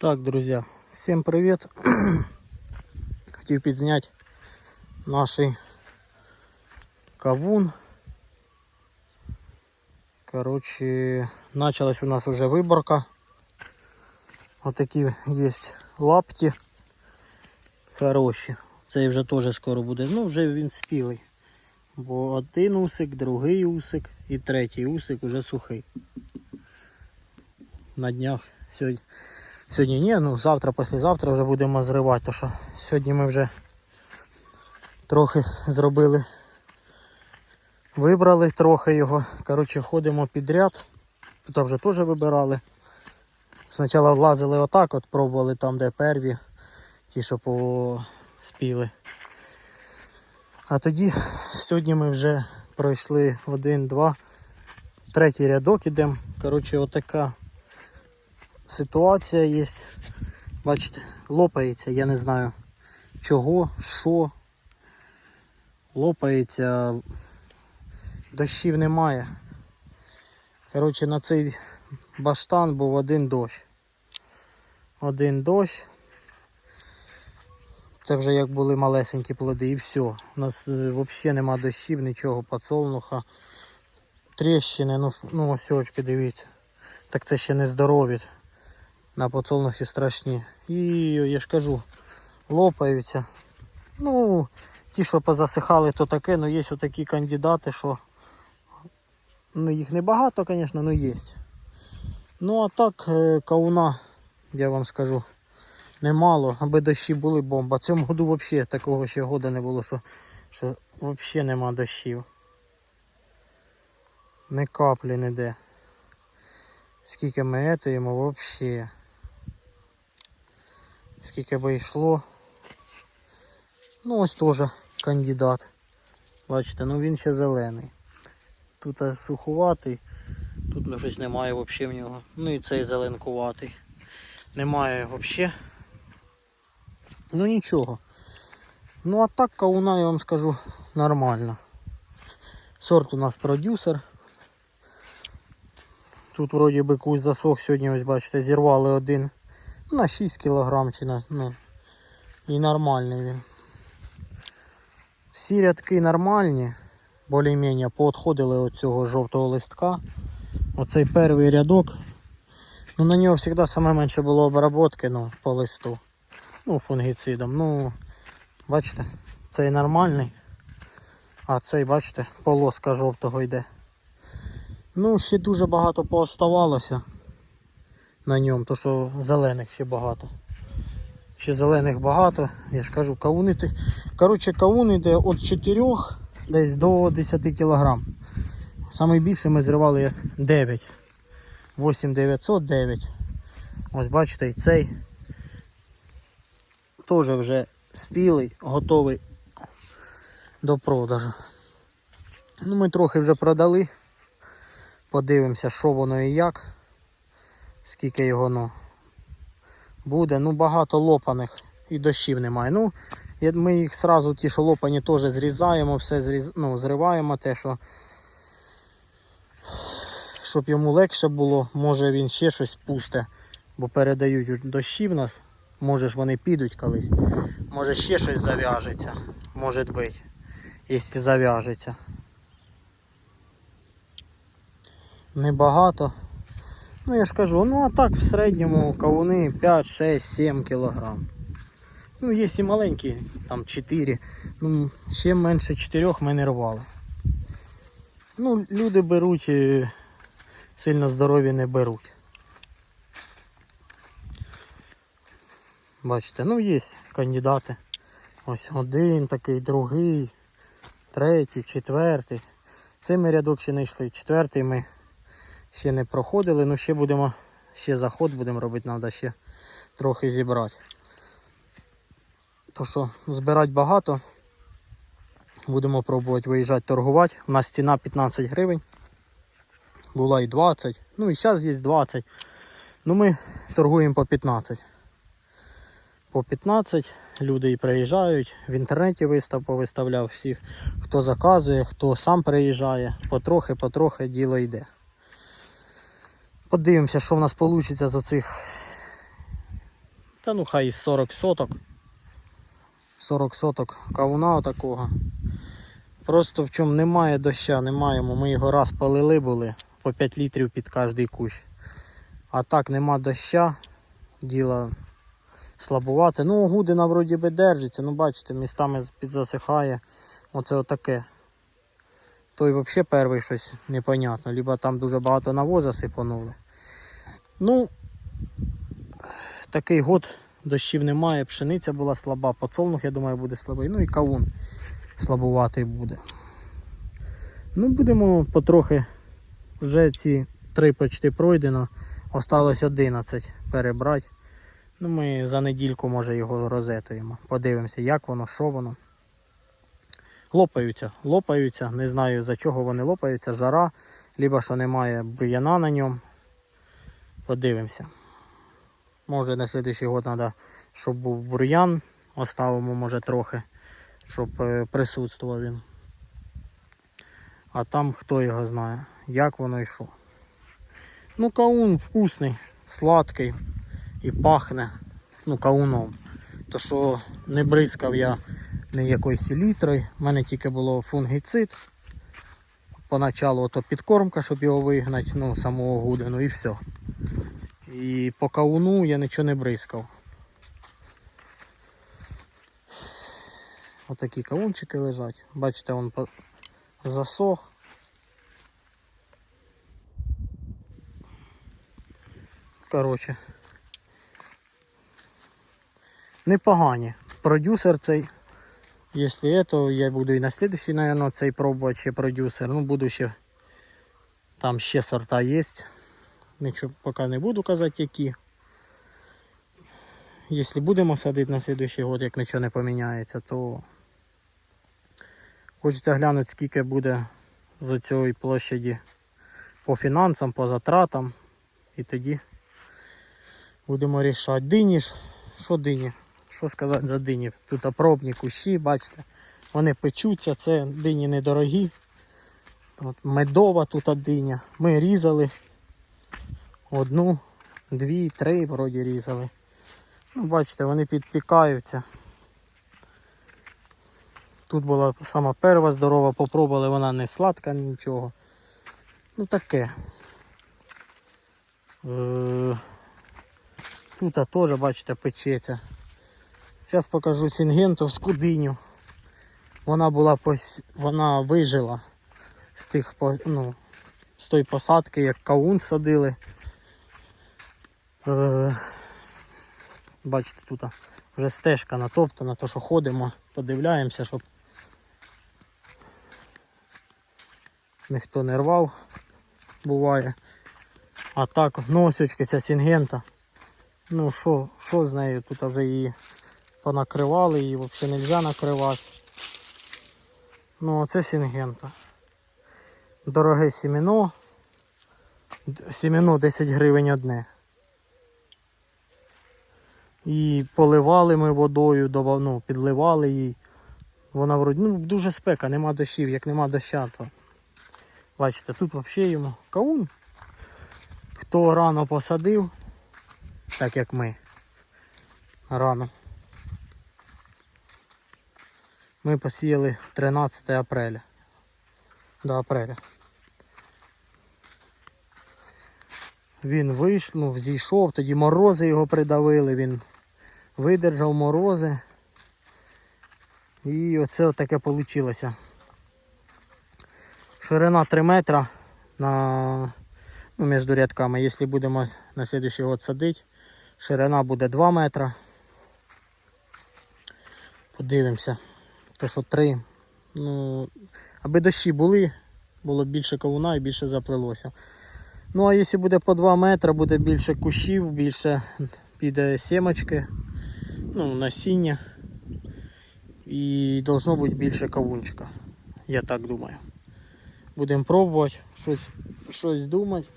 Так, друзья, всем привет. Хотів підзняти наш кавун. Короче, началась у нас уже виборка. Вот такие есть лапти хороші. Цей вже теж скоро буде. Ну, вже він спілий. Бо один усик, другий усик і третій усик уже сухий. На днях сьогодні. Сьогодні ні, ну завтра, післязавтра вже будемо зривати, то що сьогодні ми вже трохи зробили, вибрали трохи його. Коротше, ходимо підряд. Тут вже теж вибирали. Спочатку влазили отак, от пробували там, де перві, ті, що поспіли. А тоді сьогодні ми вже пройшли один, два, третій рядок ідемо. Коротше, отака ситуація є. Бачите, лопається, я не знаю чого, що. Лопається, дощів немає. Коротше, на цей баштан був один дощ. Один дощ. Це вже як були малесенькі плоди і все. У нас е, взагалі нема дощів, нічого, подсолнуха. Тріщини, ну, ну ось очки, дивіться. Так це ще не здорові. На подсолнухи страшні. І я ж кажу, лопаються. Ну, ті, що позасихали, то таке, ну є отакі кандидати, що ну, їх не багато, звісно, але є. Ну а так, е, кауна, я вам скажу, немало, аби дощі були бомба. Цьому году взагалі такого ще года не було, що, що взагалі нема дощів. Ні каплі ніде. Скільки ми етуємо взагалі. Скільки би йшло. Ну ось теж кандидат. Бачите, ну він ще зелений. Тут сухуватий, тут ну, щось немає взагалі в нього. Ну і цей зеленкуватий. Немає взагалі. Ну нічого. Ну а так кауна, я вам скажу, нормально. Сорт у нас продюсер. Тут вроді би кусь засох сьогодні, ось бачите, зірвали один на 6 кг чи на. Ну, і нормальний він. Всі рядки нормальні, більш-менш поотходили від цього жовтого листка. Оцей перший рядок. Ну на нього завжди саме менше було обробки ну, по листу. Ну, фунгіцидом. Ну, бачите, цей нормальний. А цей, бачите, полоска жовтого йде. Ну, ще дуже багато пооставалося на ньому, то що зелених ще багато. Ще зелених багато, я ж кажу, кавуни. Коротше, кавун йде від 4 десь до 10 кг. Саме більше ми зривали 9. 8900, 9. Ось бачите, і цей теж вже спілий, готовий до продажу. Ну, ми трохи вже продали. Подивимося, що воно і як. Скільки його ну, буде. Ну, багато лопаних і дощів немає. Ну, ми їх сразу, ті, що лопані, теж зрізаємо, все зріз... ну, зриваємо те, що щоб йому легше було, може він ще щось пусте, бо передають дощі в нас. Може ж вони підуть колись. Може ще щось зав'яжеться. Може бути, якщо зав'яжеться. Небагато. Ну я ж кажу, ну а так в середньому кавуни 5, 6, 7 кілограм. Ну, є і маленькі, там 4. Ну, ще менше 4 ми не рвали. Ну, люди беруть, сильно здорові не беруть. Бачите, ну є кандидати. Ось один такий, другий, третій, четвертий. Цей ми рядок ще не йшли. Четвертий ми ще не проходили, ну ще будемо, ще заход будемо робити, треба ще трохи зібрати. То що збирати багато. Будемо пробувати виїжджати торгувати. У нас ціна 15 гривень. Була і 20. Ну і зараз є 20. Ну ми торгуємо по 15. По 15 люди і приїжджають. В інтернеті вистав повиставляв всіх, хто заказує, хто сам приїжджає. Потрохи, потрохи діло йде. Подивимося, що в нас вийде з оцих Та ну хай 40 соток. 40 соток кавуна отакого. Просто в чому немає доща, не маємо. Ми його раз полили були по 5 літрів під кожний кущ. А так нема доща, діло слабувати. Ну, гудина вроді би держиться, ну бачите, містами підзасихає. Оце отаке. Той взагалі перший щось непонятно. Либо там дуже багато навоза сипанули. Ну, такий год дощів немає, пшениця була слаба, подсолнух, я думаю, буде слабий. Ну і кавун слабуватий буде. Ну, будемо потрохи. Вже ці три почти пройдено. Осталось 11 перебрати. Ну, ми за недільку, може, його розетуємо. Подивимося, як воно, що воно. Лопаються, лопаються. Не знаю за чого вони лопаються. Жара, либо що немає бур'яна на ньому. Подивимося. Може на слідуючий год треба, щоб був бур'ян. Оставимо, може, трохи, щоб е, присутствував він. А там хто його знає, як воно і що. Ну, каун вкусний, сладкий і пахне ну, кауном. То що не бризкав я ні якоюсь селітрою, в мене тільки було фунгіцид. Поначалу ото підкормка, щоб його вигнати, ну, самого гудину і все. І по кауну я нічого не бризкав. Отакі кавунчики лежать. Бачите, він засох. Коротше. Непогані. Продюсер цей. Якщо є, то я буду і на слідуючий, наверное, цей пробувати ще продюсер. Ну, буду ще. Там ще сорта є. Нічого поки не буду казати, які. Якщо будемо садити на слідуючий год, як нічого не поміняється, то хочеться глянути, скільки буде з цієї площаді по фінансам, по затратам. І тоді будемо рішати. Дині ж, що дині? Що сказати за дині? Тут пробні кущі, бачите, вони печуться, це дині недорогі. От медова тут диня. Ми різали одну, дві, три вроді різали. Ну, бачите, вони підпікаються. Тут була сама перша здорова, попробували, вона не сладка, нічого. Ну таке. Е, Тут теж, бачите, печеться. Зараз покажу сінгентовську диню. Вона була пос... вона вижила з тих ну, з тої посадки, як каун садили. Е, Бачите, тут вже стежка натоптана, то що ходимо, подивляємося, щоб ніхто не рвав, буває. А так, носочки, ця сінгента. Ну що, що з нею? Тут вже її понакривали, її взагалі не можна накривати. Ну, це сінгента. Дороге сімено. Д- Сімено 10 гривень одне. І поливали ми водою, ну, підливали її. Вона вроді, ну, дуже спека, нема дощів, як нема доща, то. Бачите, тут взагалі йому каун. Хто рано посадив, так як ми. Рано. Ми посіяли 13 апреля. До апреля. Він вийшов, зійшов, тоді морози його придавили, він видержав морози. І оце таке вийшло. Ширина 3 метра на, ну, між рядками. Якщо будемо на наступний год садити, ширина буде 2 метра. Подивимося. То що 3. Ну, аби дощі були, було більше кавуна і більше заплилося. Ну а якщо буде по 2 метри, буде більше кущів, більше піде сімочки, ну, насіння. І должно бути більше кавунчика. Я так думаю. Будемо пробувати щось, щось думати.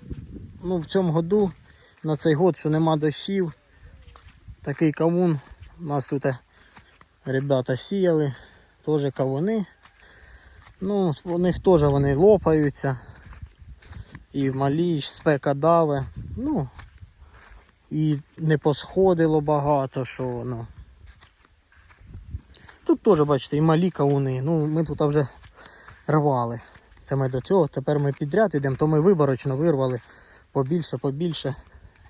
Ну, в цьому году, на цей год, що нема дощів, такий кавун. У нас тут ребята сіяли, теж кавуни. Ну, у них теж вони лопаються. І малі, і спека даве. Ну, і не посходило багато, що ну. Тут теж, бачите, і малі кавуни. Ну, ми тут вже рвали. Це ми до цього. Тепер ми підряд йдемо, то ми виборочно вирвали побільше, побільше.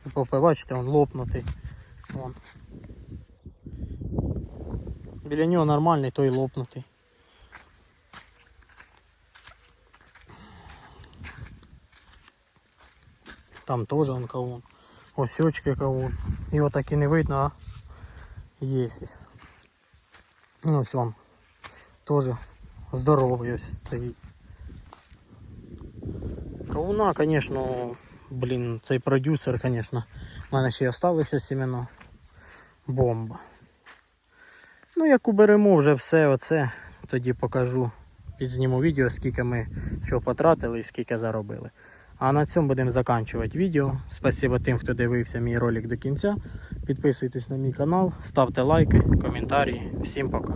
І бачите, він лопнутий. Вон. Біля нього нормальний, той лопнутий. Там теж он кавун. Ось кавун. Його так і не видно, а є. Ну, ось вам. Теж здоровий ось стоїть. Кавуна, звісно, блін, цей продюсер, звісно, в мене ще й осталися сімена. Бомба. Ну, як уберемо вже все оце, тоді покажу. Підзніму відео, скільки ми чого потратили і скільки заробили. А на цьому будемо закінчувати відео. Спасибо тим, хто дивився мій ролик до кінця. Підписуйтесь на мій канал, ставте лайки, коментарі. Всім пока.